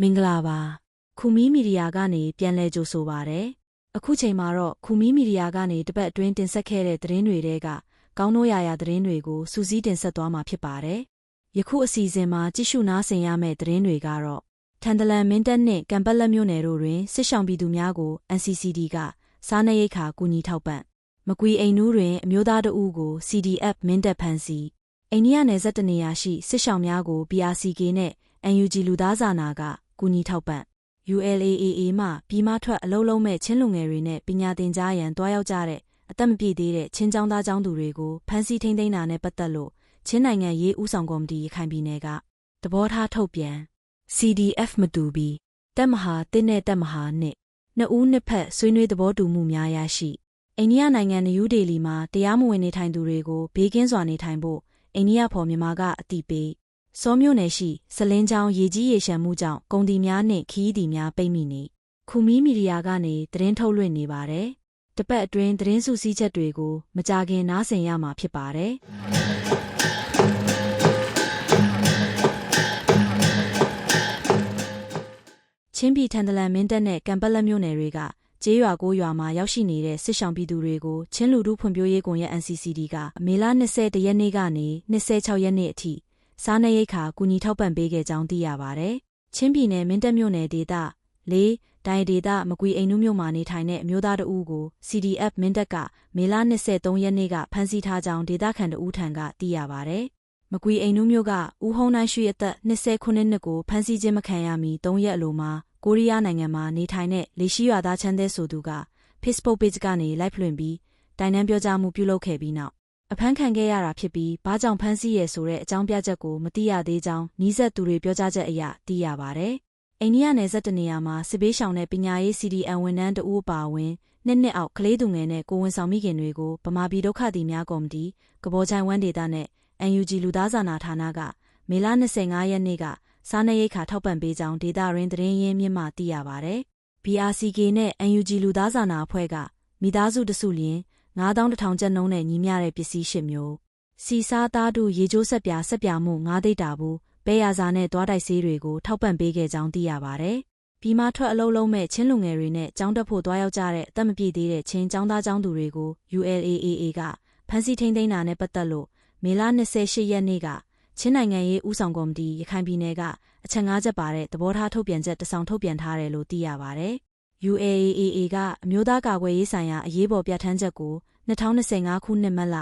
မင်္ဂလာပါခူမီမီဒီယာကနေပြန်လည်ကြိုဆိုပါရယ်အခုချိန်မှာတော့ခူမီမီဒီယာကနေတပတ်အတွင်းတင်ဆက်ခဲ့တဲ့သတင်းတွေတဲကကောင်းနိုးရာရာသတင်းတွေကိုစူးစီးတင်ဆက်သွားမှာဖြစ်ပါတယ်ယခုအစီအစဉ်မှာကြည့်ရှုနားဆင်ရမယ့်သတင်းတွေကတော့ထန်တလန်မင်းတပ်နှင့်ကံပက်လက်မြို့နယ်တို့တွင်စစ်ဆောင်ပြည်သူများကို NCCD ကစားနပ်ရိက္ခာကူညီထောက်ပံ့မကွီအိမ်နူးတွင်အမျိုးသားတအုပ်ကို CDF မင်းတပ်ဖမ်းဆီး အိန္ဒိယနယ်စပ်တနေရာရှိစစ်ဆောင်များကို BRCK နဲ့ NUG လူသားစာနာကကူညီထောက်ပံ့ ULAAA မှပြည်မထွက်အလုံးလုံးမဲ့ချင်းလူငယ်တွေနဲ့ပညာသင်ကြားရန်တွားရောက်ကြတဲ့အသက်မပြည့်သေးတဲ့ချင်းကျောင်းသားကျောင်းသူတွေကိုဖမ်းဆီးထိန်းသိမ်းတာနဲ့ပတ်သက်လို့ချင်းနိုင်ငံရေးဦးဆောင်ကော်မတီရခိုင်ပြည်နယ်ကသဘောထားထုတ်ပြန် CDF မတူပြီးတက်မဟာတင်းနဲ့တက်မဟာနှစ်နှစ်ဦးနှစ်ဖက်ဆွေးနွေးသဘောတူမှုများရရှိအိန္ဒိယနိုင်ငံနယူးဒေလီမှာတရားမဝင်နေထိုင်သူတွေကိုဘေးကင်းစွာနေထိုင်ဖို့ အိန္ဒိယဖော်မြန်မာကအတိပေးစောမြို့နယ်ရှိစလင်းချောင်းရေကြီးရေရှမ်းမှုကြောင့်ကုန်တီများနှင့်ခီးတီများပိတ်မိနေခူမီမီဒီယာကနေသတင်းထုတ်လွှင့်နေပါတယ်တပတ်အတွင်းသတင်းစုစည်းချက်တွေကိုမကြခင်နားဆင်ရမှာဖြစ်ပါတယ်ချင်းပြည်ထန်တလန်မင်းတပ်နဲ့ကံပက်လက်မြို့နယ်တွေက ကျေးရွာကိုရွာမှာရောက်ရှိနေတဲ့စစ်ဆောင်ပြည်သူတွေကိုချင်းလူထုဖွံ့ဖြိုးရေးကွန်ရက် NCCD ကမေလ20ရက်နေ့ကနေ26ရက်နေ့အထိစားနပ်ရိက္ခာကူညီထောက်ပံ့ပေးခဲ့ကြောင်းသိရပါဗျ။ချင်းပြည်နယ်မင်းတပ်မြို့နယ်ဒေသ၄ဒိုင်ဒေသမကွေအိမ်နုမြို့မှာနေထိုင်တဲ့အမျိုးသားတဦးကို CDF မင်းတပ်ကမေလ23ရက်နေ့ကဖမ်းဆီးထားကြောင်းဒေသခံတဦးထံကသိရပါဗျ။မကွေအိမ်နုမြို့ကဦးဟုံးနိုင်ရွှေအသက်29နှစ်ကိုဖမ်းဆီးခြင်းမခံရမီ3ရက်အလိုမှာ ကိုရီးယားနိုင်ငံမှာနေထိုင်တဲ့လေရှိရွာသားချမ်းသက်ဆိုသူက Facebook page ကနေ live လွှင့်ပြီးတိုင်တန်းပြောကြားမှုပြုလုပ်ခဲ့ပြီးနောက်အဖမ်းခံခဲ့ရတာဖြစ်ပြီးဘာကြောင့်ဖမ်းဆီးရဲဆိုတဲ့အကြောင်းပြချက်ကိုမသိရသေးကြောင်းနီးစပ်သူတွေပြောကြားချက်အရသိရပါဗျ။အိန္ဒိယနယ်စပ်တနေရာမှာစစ်ဘေးရှောင်တဲ့ပညာရေး CDN ဝန်ထမ်းတဦးအပါအဝင်နှစ်နှစ်အောက်ကလေးသူငယ်နဲ့ကိုဝန်ဆောင်မိခင်တွေကိုဗမာပြည်ဒုက္ခသည်များကော်မတီကဘောချိုင်ဝမ်ဒေတာနဲ့ UNG လူသားစာနာဌာနကမေလ25ရက်နေ့က စားနပ်ရိက္ခာထောက်ပံ့ပေးကြောင်းဒေတာရင်းသတင်းရင်းမြစ်မှသိရပါဗျ။ BRCK နဲ့ UNG လူသားစာနာအဖွဲ့ကမိသားစုတစုလျင်9100ကျပ်နှုန်းနဲ့ညီမျှတဲ့ပစ္စည်း၈မျိုးစီစားသားတို့ရေချိုးဆက်ပြဆက်ပြမှု9သိတာဘူးပဲရစာနဲ့သွားတိုက်ဆေးတွေကိုထောက်ပံ့ပေးခဲ့ကြောင်းသိရပါဗျ။ပြီးမှထွက်အလုံးလုံးမဲ့ချင်းလူငယ်တွေနဲ့ចောင်းတက်ဖို့သွားရောက်ကြတဲ့အသက်မပြည့်သေးတဲ့ချင်းចောင်းသားចောင်းသူတွေကို ULAAA ကဖမ်းဆီးထိန်းသိမ်းတာနဲ့ပတ်သက်လို့မေလ28ရက်နေ့က ချင်းနိုင်ငံရေးဦးဆောင်ကော်မတီရခိုင်ပြည်နယ်ကအချက်၅ချက်ပါတဲ့သဘောထားထုတ်ပြန်ချက်တစောင်ထုတ်ပြန်ထားတယ်လို့သိရပါဗျ။ UAAA ကအမျိုးသားကာကွယ်ရေးဆိုင်ရာအရေးပေါ်ပြဋ္ဌာန်းချက်ကို2025ခုနှစ်မတ်လ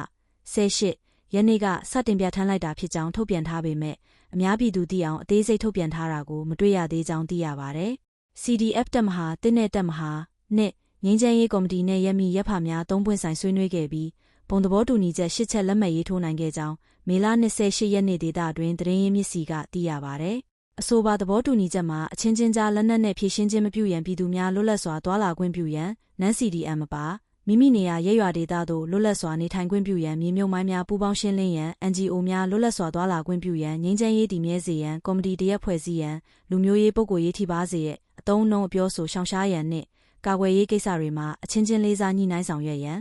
18ရက်နေ့ကစတင်ပြဋ္ဌာန်းလိုက်တာဖြစ်ကြောင်းထုတ်ပြန်ထားပေမဲ့အများပြည်သူသိအောင်အသေးစိတ်ထုတ်ပြန်ထားတာကိုမတွေ့ရသေးကြောင်းသိရပါဗျ။ CDF တက်မဟာတင်းနဲ့တက်မဟာနှစ်ငင်းချမ်းရေးကော်မတီနဲ့ရက်မီရက်ဖများသုံးပွင့်ဆိုင်ဆွေးနွေးခဲ့ပြီး ဘုံသဘောတူညီချက်၈ချက်လက်မှတ်ရေးထိုးနိုင်ခဲ့ကြောင်းမေလ28ရက်နေ့ဒေသတွင်သတင်းရင်းမြစ်စီကသိရပါဗျ။အဆိုပါသဘောတူညီချက်မှာအချင်းချင်းကြားလက်နက်နဲ့ဖြည့်ရှင်းခြင်းမပြုရန်ပြည်သူများလွတ်လပ်စွာတွာလာခွင့်ပြုရန်နန်း CDM မပါမိမိနေရာရဲရွာဒေသသို့လွတ်လပ်စွာနေထိုင်ခွင့်ပြုရန်မြေမြုပ်မိုင်းများပူးပေါင်းရှင်းလင်းရန် NGO များလွတ်လပ်စွာတွာလာခွင့်ပြုရန်ငြိမ်းချမ်းရေးတည်မြဲစေရန်ကော်မတီတရက်ဖွဲ့စည်းရန်လူမျိုးရေးပုဂ္ဂိုလ်ရေးထိပါစေရဲ့အတုံးနှုံအပြောဆိုရှောင်ရှားရန်နှင့်ကာကွယ်ရေးကိစ္စတွေမှာအချင်းချင်းလေးစားညှိနှိုင်းဆောင်ရွက်ရန်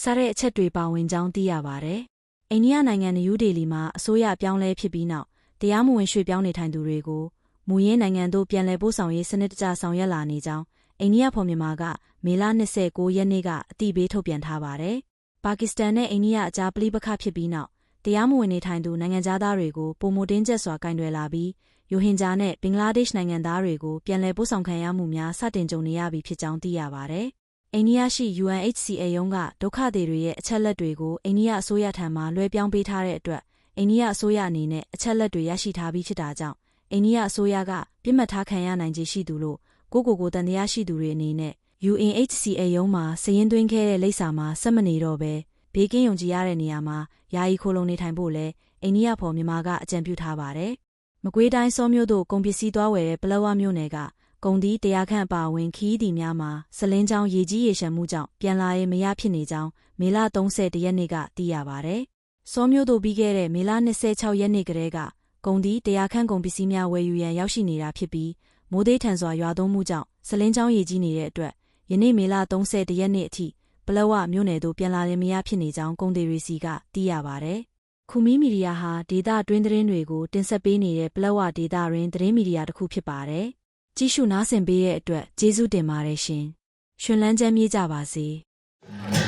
စတဲ့အချက်တွေပါဝင်ကြောင်းသိရပါတယ်။အိန္ဒိယနိုင်ငံနယူးဒေလီမှာအစိုးရပြောင်းလဲဖြစ်ပြီးနောက်တရားမဝင်ရွှေ့ပြောင်းနေထိုင်သူတွေကိုမူရင်းနိုင်ငံသို့ပြန်လည်ပို့ဆောင်ရေးစနစ်တကျဆောင်ရွက်လာနေကြောင်းအိန္ဒိယဖော်မြန်မာကမေလ29ရက်နေ့ကအတိပေးထုတ်ပြန်ထားပါတယ်။ပါကစ္စတန်နဲ့အိန္ဒိယအကြားပဋိပက္ခဖြစ်ပြီးနောက်တရားမဝင်နေထိုင်သူနိုင်ငံသားတွေကိုပုံမတင်းကျပ်စွာကင်တွယ်လာပြီးယိုဟင်ဂျာနဲ့ဘင်္ဂလားဒေ့ရှ်နိုင်ငံသားတွေကိုပြန်လည်ပို့ဆောင်ခံရမှုများစတင်ကြုံနေရပြီဖြစ်ကြောင်းသိရပါတယ်။ အိန္ဒိယရှိ UNHCR ရုံးကဒုက္ခသည်တွေရဲ့အချက်လက်တွေကိုအိန္ဒိယအစိုးရထံမှလွှဲပြောင်းပေးထားတဲ့အတွက်အိန္ဒိယအစိုးရအနေနဲ့အချက်လက်တွေရရှိထားပြီးဖြစ်တာကြောင့်အိန္ဒိယအစိုးရကပြစ်မှတ်ထားခံရနိုင်ခြေရှိသူလို့ကိုကိုကိုတန်တရားရှိသူတွေအနေနဲ့ UNHCR ရုံးမှာစည်ရင်းသွင်းခဲ့တဲ့လိပ်စာမှာဆက်မနေတော့ပဲဘေးကင်းယုံကြည်ရတဲ့နေရာမှာယာယီခိုလုံနေထိုင်ဖို့လဲအိန္ဒိယဖော်မြန်မာကအကြံပြုထားပါတယ်။မကွေးတိုင်းစောမြို့တို့ကုန်ပစ္စည်းသွားဝယ်တဲ့ပလောဝမြို့နယ်က ကုန်သီးတရားခန့်အပါအဝင်ခီးသည်များမှာစလင်းချောင်းရေကြီးရေရှမ်းမှုကြောင့်ပြန်လာရေးမရဖြစ်နေကြောင်းမေလ30ရက်နေ့ကသိရပါတယ်။စောမြို့တို့ပြီးခဲ့တဲ့မေလ26ရက်နေ့ကတည်းကကုန်သီးတရားခန့်ကုန်ပစ္စည်းများဝယ်ယူရန်ရောက်ရှိနေတာဖြစ်ပြီးမိုးသေးထန်စွာရွာသွန်းမှုကြောင့်စလင်းချောင်းရေကြီးနေတဲ့အတွက်ယနေ့မေလ30ရက်နေ့အထိပလောဝမြို့နယ်သို့ပြန်လာရင်မရဖြစ်နေကြောင်းကုန်သည်တွေစီကသိရပါဗျ။ခူမီမီဒီယာဟာဒေတာတွင်းသတင်းတွေကိုတင်ဆက်ပေးနေတဲ့ပလက်ဝဒေတာရင်းသတင်းမီဒီယာတစ်ခုဖြစ်ပါတယ်။ ကြည့်ရှုနားဆင်ပေးတဲ့အတွက်ကျေးဇူးတင်ပါတယ်ရှင်။ရှင်လန်းချမ်းမြေးကြပါစေ။